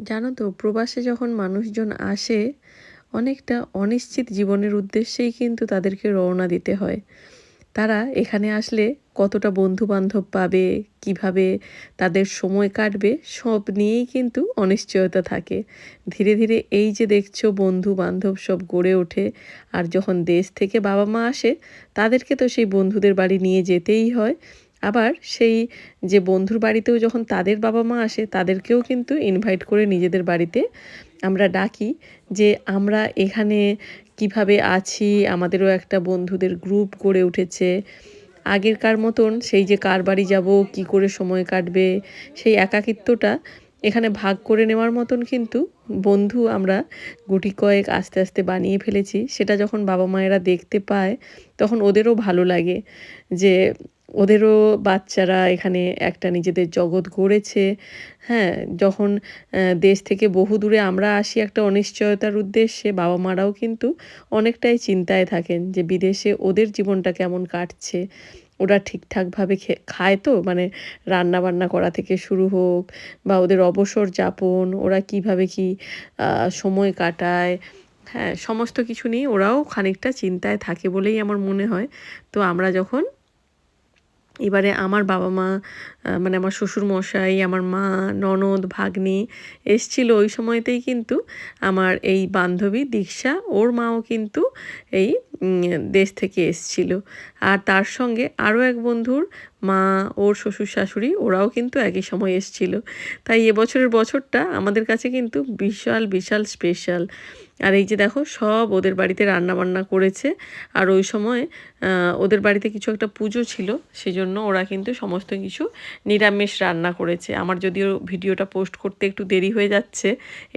জানো তো, প্রবাসে যখন মানুষজন আসে, অনেকটা অনিশ্চিত জীবনের উদ্দেশ্যেই কিন্তু তাদেরকে রওনা দিতে হয়। তারা এখানে আসলে কতটা বন্ধু বান্ধব পাবে, কীভাবে তাদের সময় কাটবে, সব নিয়েই কিন্তু অনিশ্চয়তা থাকে। ধীরে ধীরে এই যে দেখছ বন্ধু বান্ধব সব গড়ে ওঠে, আর যখন দেশ থেকে বাবা মা আসে, তাদেরকে তো সেই বন্ধুদের বাড়ি নিয়ে যেতেই হয়। আবার সেই যে বন্ধুর বাড়িতেও যখন তাদের বাবা মা আসে, তাদেরকেও কিন্তু ইনভাইট করে নিজেদের বাড়িতে আমরা ডাকি যে আমরা এখানে কীভাবে আছি, আমাদেরও একটা বন্ধুদের গ্রুপ গড়ে উঠেছে। আগেরকার মতন সেই যে কার বাড়ি যাব, কি করে সময় কাটবে, সেই একাকিত্বটা এখানে ভাগ করে নেওয়ার মতন কিন্তু বন্ধু আমরা গুটি কয়েক আস্তে আস্তে বানিয়ে ফেলেছি। সেটা যখন বাবা মায়েরা দেখতে পায়, তখন ওদেরও ভালো লাগে যে ওদেরও বাচ্চারা এখানে একটা নিজেদের জগৎ গড়েছে। হ্যাঁ যখন দেশ থেকে বহু দূরে আমরা আসি একটা অনিশ্চয়তার উদ্দেশ্যে, বাবা মারাও কিন্তু অনেকটাই চিন্তায় থাকেন যে বিদেশে ওদের জীবনটা কেমন কাটছে। ওরা ঠিকঠাকভাবে খায় তো? মানে রান্না বান্না করা থেকে শুরু হোক বা ওদের অবসর যাপন, ওরা কীভাবে কি সময় কাটায়? হ্যাঁ সমস্ত কিছু নিয়ে ওরাও খানিকটা চিন্তায় থাকে বলেই আমার মনে হয়। তো আমরা যখন এবারে আমার বাবা মা মানে আমার শ্বশুর মশাই আমার মা, ননদ, ভাগ্নি এসছিল ওই সময়তেই কিন্তু আমার এই বান্ধবী দীক্ষা, ওর মাও কিন্তু এই দেশ থেকে এসছিল। আর তার সঙ্গে আরও এক বন্ধুর মা, ওর শ্বশুর শাশুড়ি, ওরাও কিন্তু একই সময় এসছিল। তাই এবছরের বছরটা আমাদের কাছে কিন্তু বিশাল বিশাল স্পেশাল আর এই যে দেখো, সব ওদের বাড়িতে রান্না বান্না করেছে। আর ওই সময় ওদের বাড়িতে কিছু একটা পুজো ছিল, সেজন্য ওরা কিন্তু সমস্ত কিছু নিরামিষ রান্না করেছে। আমার যদিও ভিডিওটা পোস্ট করতে একটু দেরি হয়ে যাচ্ছে,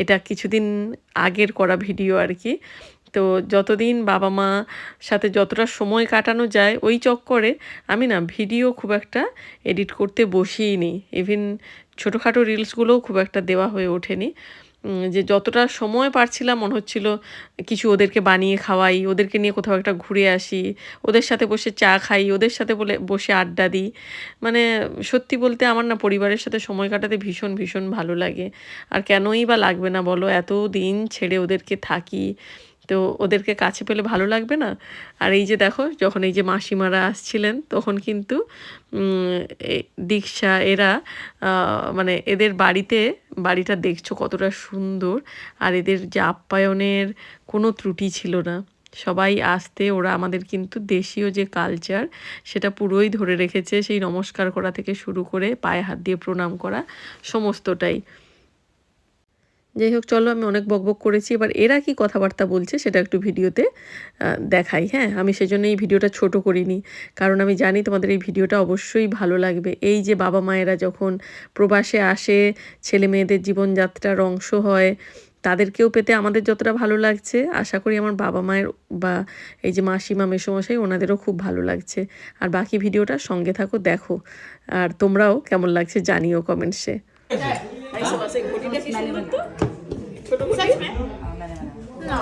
এটা কিছুদিন আগের করা ভিডিও আর কি। তো যতদিন বাবা মা সাথে যতটা সময় কাটানো যায় ওই চক্করে আমি না ভিডিও খুব একটা এডিট করতে বসিই নি ইভিন ছোটোখাটো রিলসগুলোও খুব একটা দেওয়া হয়ে ওঠেনি। যে যতটা সময় পারছিলাম মনে হচ্ছিল কিছু ওদেরকে বানিয়ে খাওয়াই, ওদেরকে নিয়ে কোথাও একটা ঘুরে আসি, ওদের সাথে বসে চা খাই, ওদের সাথে বলে, বসে আড্ডা দিই। মানে সত্যি বলতে আমার না পরিবারের সাথে সময় কাটাতে ভীষণ ভীষণ ভালো লাগে। আর কেনই বা লাগবে না বলো এত দিন ছেড়ে ওদেরকে থাকি তো ওদেরকে কাছে পেলে ভালো লাগবে না। আর এই যে দেখো, যখন এই যে মাসিমারা আসছিলেন, তখন কিন্তু দীক্ষা, এরা মানে এদের বাড়িতে, বাড়িটা দেখছ কতটা সুন্দর। আর এদের যে আপ্যায়নের কোনো ত্রুটি ছিল না। সবাই আসতে, ওরা আমাদের কিন্তু দেশীয় যে কালচার সেটা পুরোই ধরে রেখেছে। সেই নমস্কার করা থেকে শুরু করে পায়ে হাত দিয়ে প্রণাম করা, সমস্তটাই। যাই হোক চলো আমি অনেক বকবক করেছি। এবার এরা কি কথাবার্তা বলছে সেটা একটু ভিডিওতে দেখাই। হ্যাঁ আমি সেজন্য এই ভিডিওটা ছোট করিনি। কারণ আমি জানি তোমাদের এই ভিডিওটা অবশ্যই ভালো লাগবে। এই যে বাবা মায়েরা যখন প্রবাসে আসে, ছেলে মেয়েদের জীবনযাত্রার অংশ হয়, তাদেরকেও পেতে আমাদের যতটা ভালো লাগছে। আশা করি আমার বাবা মায়ের বা এই যে মাসিমা, মেসোমশাই, ওনাদেরও খুব ভালো লাগছে। আর বাকি ভিডিওটা সঙ্গে থাকো, দেখো। আর তোমরাও কেমন লাগছে জানিও কমেন্টসে। हाँ? हाँ,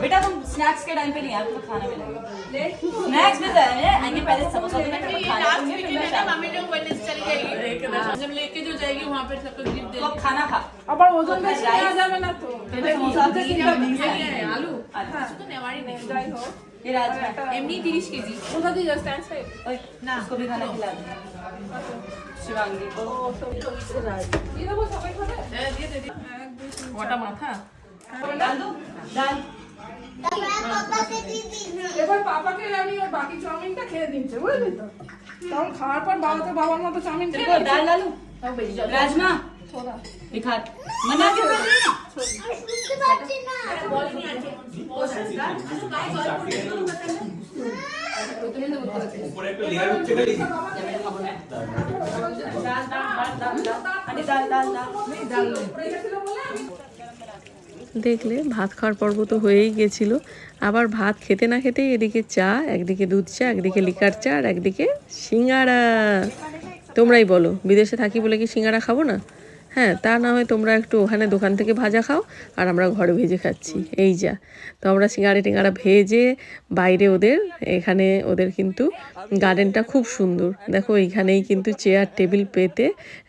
बेटा तुम स्नैक्स के टाइम पे नहीं आए तुम्हें खाने में लगे। स्नैक्स में जाए आएँगे पहले समोसा तो मैं खाने में फिर मम्मी ने वेलनेस चली जाएगी जब लेके जो जाएगी वहाँ पे सबको गिफ्ट तो देगी। तो खाना खा। अब वज़न में चला जाए ना तो।, तो तेरे तो समोसा से नहीं आलू। अच्छा। हाँ, तो नेवाड़ी नहीं ड्राई हो। ये राजमा। MD 30 KG. उसका भी जस्ट आंसर ना उसको भी खाना खिला दो এবার আমি বাকি চাউমিনটা খেয়ে দিচ্ছে বুঝলি তো? তখন খাওয়ার পর বাবা তো বাবার মতো চাউমিন খেয়ে ডাল লালু রাজমা দেখলে ভাত খাওয়ার পর্ব তো হয়েই গেছিল আবার ভাত খেতে না খেতেই এদিকে চা একদিকে দুধ চা একদিকে লিকার চা আর একদিকে সিঙ্গারা তোমরাই বলো বিদেশে থাকি বলে কি সিঙ্গারা খাব না হ্যাঁ তা না হয় তোমরা একটু ওখানে দোকান থেকে ভাজা খাও আর আমরা ঘরে ভেজে খাচ্ছি। এই যা। তো আমরা সিঙ্গাড়া টিঙ্গাড়া ভেজে বাইরে ওদের, এখানে ওদের কিন্তু গার্ডেনটা খুব সুন্দর। দেখো, এইখানেই কিন্তু চেয়ার টেবিল পেতে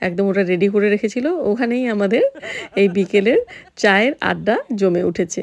একদম ওরা রেডি করে রেখেছিল। ওখানেই আমাদের এই বিকেলের চায়ের আড্ডা জমে উঠেছে।